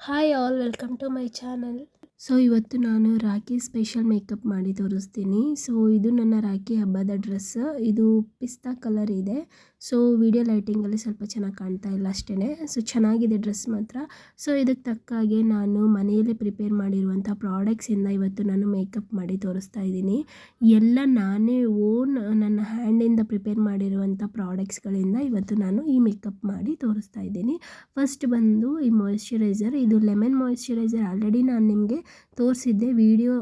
hi all welcome to my channel So ಇವತ್ತು ನಾನು rakhi special makeup ಮಾಡಿ ತೋರಿಸ್ತೀನಿ. ಸೊ ಇದು ನನ್ನ ರಾಖಿ ಹಬ್ಬದ ಡ್ರೆಸ್. ಇದು ಪಿಸ್ತಾ ಕಲರ್ ಇದೆ. ಸೊ ವಿಡಿಯೋ ಲೈಟಿಂಗಲ್ಲಿ ಸ್ವಲ್ಪ ಚೆನ್ನಾಗಿ ಕಾಣ್ತಾ ಇಲ್ಲ ಅಷ್ಟೇ ಸೊ ಚೆನ್ನಾಗಿದೆ ಡ್ರೆಸ್ ಮಾತ್ರ. ಸೊ ಇದಕ್ಕೆ ತಕ್ಕ ಹಾಗೆ ನಾನು ಮನೆಯಲ್ಲೇ ಪ್ರಿಪೇರ್ ಮಾಡಿರುವಂಥ ಪ್ರಾಡಕ್ಟ್ಸಿಂದ ಇವತ್ತು ನಾನು ಮೇಕಪ್ ಮಾಡಿ ತೋರಿಸ್ತಾ ಇದ್ದೀನಿ. ಎಲ್ಲ ನಾನೇ ಓನ್ ನನ್ನ ಹ್ಯಾಂಡಿಂದ ಪ್ರಿಪೇರ್ ಮಾಡಿರುವಂಥ ಪ್ರಾಡಕ್ಟ್ಸ್ಗಳಿಂದ ಇವತ್ತು ನಾನು ಈ ಮೇಕಪ್ ಮಾಡಿ ತೋರಿಸ್ತಾ ಇದ್ದೀನಿ. ಫಸ್ಟ್ ಬಂದು ಈ ಮಾಯಿಶ್ಚರೈಸರ್ ಇದು ಲೆಮನ್ ಮಾಯಿಶ್ಚರೈಸರ್ ಆಲ್ರೆಡಿ ನಾನು ನಿಮಗೆ ತೋರಿಸಿದ್ದೆ. ವಿಡಿಯೋ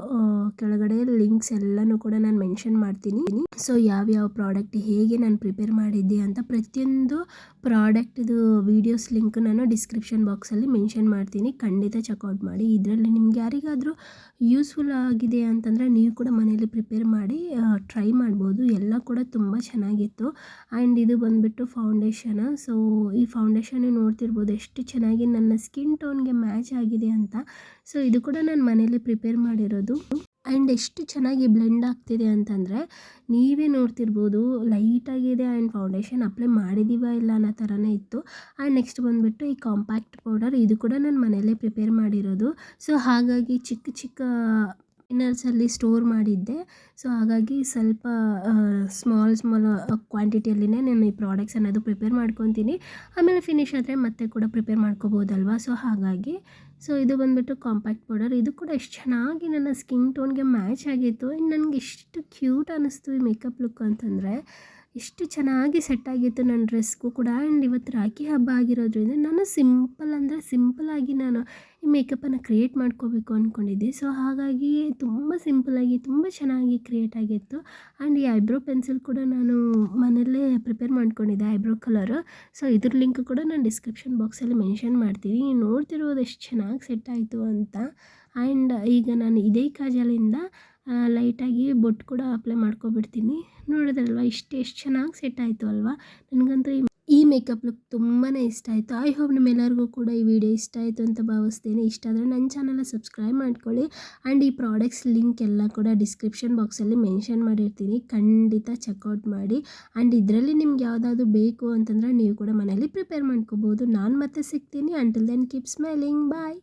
ಕೆಳಗಡೆ ಲಿಂಕ್ಸ್ ಎಲ್ಲನೂ ಕೂಡ ನಾನು ಮೆನ್ಷನ್ ಮಾಡ್ತೀನಿ. ಸೊ, ಯಾವ್ಯಾವ ಪ್ರಾಡಕ್ಟ್ ಹೇಗೆ ನಾನು ಪ್ರಿಪೇರ್ ಮಾಡಿದ್ದೆ ಅಂತ ಪ್ರತಿಯೊಂದು ಪ್ರಾಡಕ್ಟ್ದು ವೀಡಿಯೋಸ್ ಲಿಂಕ್ ನಾನು ಡಿಸ್ಕ್ರಿಪ್ಷನ್ ಬಾಕ್ಸಲ್ಲಿ ಮೆನ್ಷನ್ ಮಾಡ್ತೀನಿ. ಖಂಡಿತ ಚೆಕ್ಔಟ್ ಮಾಡಿ. ಇದರಲ್ಲಿ ನಿಮ್ಗೆ ಯಾರಿಗಾದರೂ ಯೂಸ್ಫುಲ್ ಆಗಿದೆ ಅಂತಂದರೆ ನೀವು ಕೂಡ ಮನೇಲಿ ಪ್ರಿಪೇರ್ ಮಾಡಿ ಟ್ರೈ ಮಾಡ್ಬೋದು. ಎಲ್ಲ ಕೂಡ ತುಂಬ ಚೆನ್ನಾಗಿತ್ತು. ಆ್ಯಂಡ್ ಇದು ಬಂದುಬಿಟ್ಟು ಫೌಂಡೇಶನ್. ಸೊ, ಈ ಫೌಂಡೇಶನ್ ನೋಡ್ತಿರ್ಬೋದು ಎಷ್ಟು ಚೆನ್ನಾಗಿ ನನ್ನ ಸ್ಕಿನ್ ಟೋನ್ಗೆ ಮ್ಯಾಚ್ ಆಗಿದೆ ಅಂತ. ಸೊ, ಇದು ಕೂಡ ನಾನು ಮನೇಲಿ ಪ್ರಿಪೇರ್ ಮಾಡಿರೋದು. ಆ್ಯಂಡ್ ಎಷ್ಟು ಚೆನ್ನಾಗಿ ಬ್ಲೆಂಡ್ ಆಗ್ತಿದೆ ಅಂತಂದರೆ, ನೀವೇ ನೋಡ್ತಿರ್ಬೋದು ಲೈಟಾಗಿದೆ ಆ್ಯಂಡ್ ಫೌಂಡೇಶನ್ ಅಪ್ಲೈ ಮಾಡಿದ್ದೀವ ಇಲ್ಲ ಅನ್ನೋ ಥರನೇ ಇತ್ತು. ಆ್ಯಂಡ್ ನೆಕ್ಸ್ಟ್ ಬಂದುಬಿಟ್ಟು ಈ ಕಾಂಪ್ಯಾಕ್ಟ್ ಪೌಡರ್ ಇದು ಕೂಡ ನಾನು ಮನೆಯಲ್ಲೇ ಪ್ರಿಪೇರ್ ಮಾಡಿರೋದು. ಸೊ ಹಾಗಾಗಿ ಚಿಕ್ಕ ಚಿಕ್ಕ ಇನ್ನರ್ಸಲ್ಲಿ ಸ್ಟೋರ್ ಮಾಡಿದ್ದೆ. ಸೊ ಹಾಗಾಗಿ ಸ್ವಲ್ಪ ಸ್ಮಾಲ್ ಸ್ಮಾಲ್ ಕ್ವಾಂಟಿಟಿಯಲ್ಲಿನೇ ನಾನು ಈ ಪ್ರಾಡಕ್ಟ್ಸ್ ಅನ್ನೋದು ಪ್ರಿಪೇರ್ ಮಾಡ್ಕೊತೀನಿ. ಆಮೇಲೆ ಫಿನಿಶ್ ಆದರೆ ಮತ್ತೆ ಕೂಡ ಪ್ರಿಪೇರ್ ಮಾಡ್ಕೋಬೋದಲ್ವಾ? ಸೊ ಹಾಗಾಗಿ ಸೊ ಇದು ಬಂದುಬಿಟ್ಟು ಕಾಂಪ್ಯಾಕ್ಟ್ ಪೌಡರ್ ಇದು ಕೂಡ ಎಷ್ಟು ಚೆನ್ನಾಗಿ ನನ್ನ ಸ್ಕಿನ್ ಟೋನ್ಗೆ ಮ್ಯಾಚ್ ಆಗಿತ್ತು. ಆ್ಯಂಡ್ ನನಗೆ ಎಷ್ಟು ಕ್ಯೂಟ್ ಅನ್ನಿಸ್ತು ಈ ಮೇಕಪ್ ಲುಕ್ ಅಂತಂದರೆ. ಎಷ್ಟು ಚೆನ್ನಾಗಿ ಸೆಟ್ ಆಗಿತ್ತು ನನ್ನ ಡ್ರೆಸ್ಗೂ ಕೂಡ. ಆ್ಯಂಡ್ ಇವತ್ತು ರಾಖಿ ಹಬ್ಬ ಆಗಿರೋದ್ರಿಂದ ನಾನು ಸಿಂಪಲ್ ಅಂದರೆ ಸಿಂಪಲಾಗಿ ನಾನು ಈ ಮೇಕಪ್ಪನ್ನು ಕ್ರಿಯೇಟ್ ಮಾಡ್ಕೋಬೇಕು ಅಂದ್ಕೊಂಡಿದ್ದೆ ಸೊ ಹಾಗಾಗಿ ತುಂಬ ಸಿಂಪಲಾಗಿ ತುಂಬ ಚೆನ್ನಾಗಿ ಕ್ರಿಯೇಟ್ ಆಗಿತ್ತು. ಆ್ಯಂಡ್ ಈ ಐಬ್ರೋ ಪೆನ್ಸಿಲ್ ಕೂಡ ನಾನು ಮನೆಯಲ್ಲೇ ಪ್ರಿಪೇರ್ ಮಾಡ್ಕೊಂಡಿದ್ದೆ ಐಬ್ರೋ ಕಲರ್ ಸೊ ಇದ್ರ ಲಿಂಕ್ ಕೂಡ ನಾನು ಡಿಸ್ಕ್ರಿಪ್ಷನ್ ಬಾಕ್ಸಲ್ಲಿ ಮೆನ್ಷನ್ ಮಾಡ್ತೀನಿ. ನೋಡ್ತಿರೋದು ಎಷ್ಟು ಚೆನ್ನಾಗಿ ಸೆಟ್ ಆಯಿತು ಅಂತ. ಆ್ಯಂಡ್ ಈಗ ನಾನು ಇದೇ ಕಾಜಲಿಂದ ಲೈಟಾಗಿ ಬೊಟ್ಟು ಕೂಡ ಅಪ್ಲೈ ಮಾಡ್ಕೊಬಿಡ್ತೀನಿ. ನೋಡಿದ್ರಲ್ವ, ಇಷ್ಟು ಎಷ್ಟು ಚೆನ್ನಾಗಿ ಸೆಟ್ ಆಯಿತು ಅಲ್ವಾ? ನನಗಂತೂ ಈ ಮೇಕಪ್ ಲುಕ್ ತುಂಬಾ ಇಷ್ಟ ಆಯಿತು. ಐ ಹೋಪ್ ನಿಮ್ಮೆಲ್ಲರಿಗೂ ಕೂಡ ಈ ವಿಡಿಯೋ ಇಷ್ಟ ಆಯಿತು ಅಂತ ಭಾವಿಸ್ತೇನೆ. ಇಷ್ಟ ಆದರೆ ನನ್ನ ಚಾನಲ್ನ ಸಬ್ಸ್ಕ್ರೈಬ್ ಮಾಡ್ಕೊಳ್ಳಿ. ಆ್ಯಂಡ್ ಈ ಪ್ರಾಡಕ್ಟ್ಸ್ ಲಿಂಕ್ ಎಲ್ಲ ಕೂಡ ಡಿಸ್ಕ್ರಿಪ್ಷನ್ ಬಾಕ್ಸಲ್ಲಿ ಮೆನ್ಷನ್ ಮಾಡಿರ್ತೀನಿ. ಖಂಡಿತ ಚೆಕ್ಔಟ್ ಮಾಡಿ. ಆ್ಯಂಡ್ ಇದರಲ್ಲಿ ನಿಮ್ಗೆ ಯಾವುದಾದ್ರು ಬೇಕು ಅಂತಂದರೆ ನೀವು ಕೂಡ ಮನೇಲಿ ಪ್ರಿಪೇರ್ ಮಾಡ್ಕೋಬೋದು. ನಾನು ಮತ್ತೆ ಸಿಗ್ತೀನಿ. Until then keep smiling bye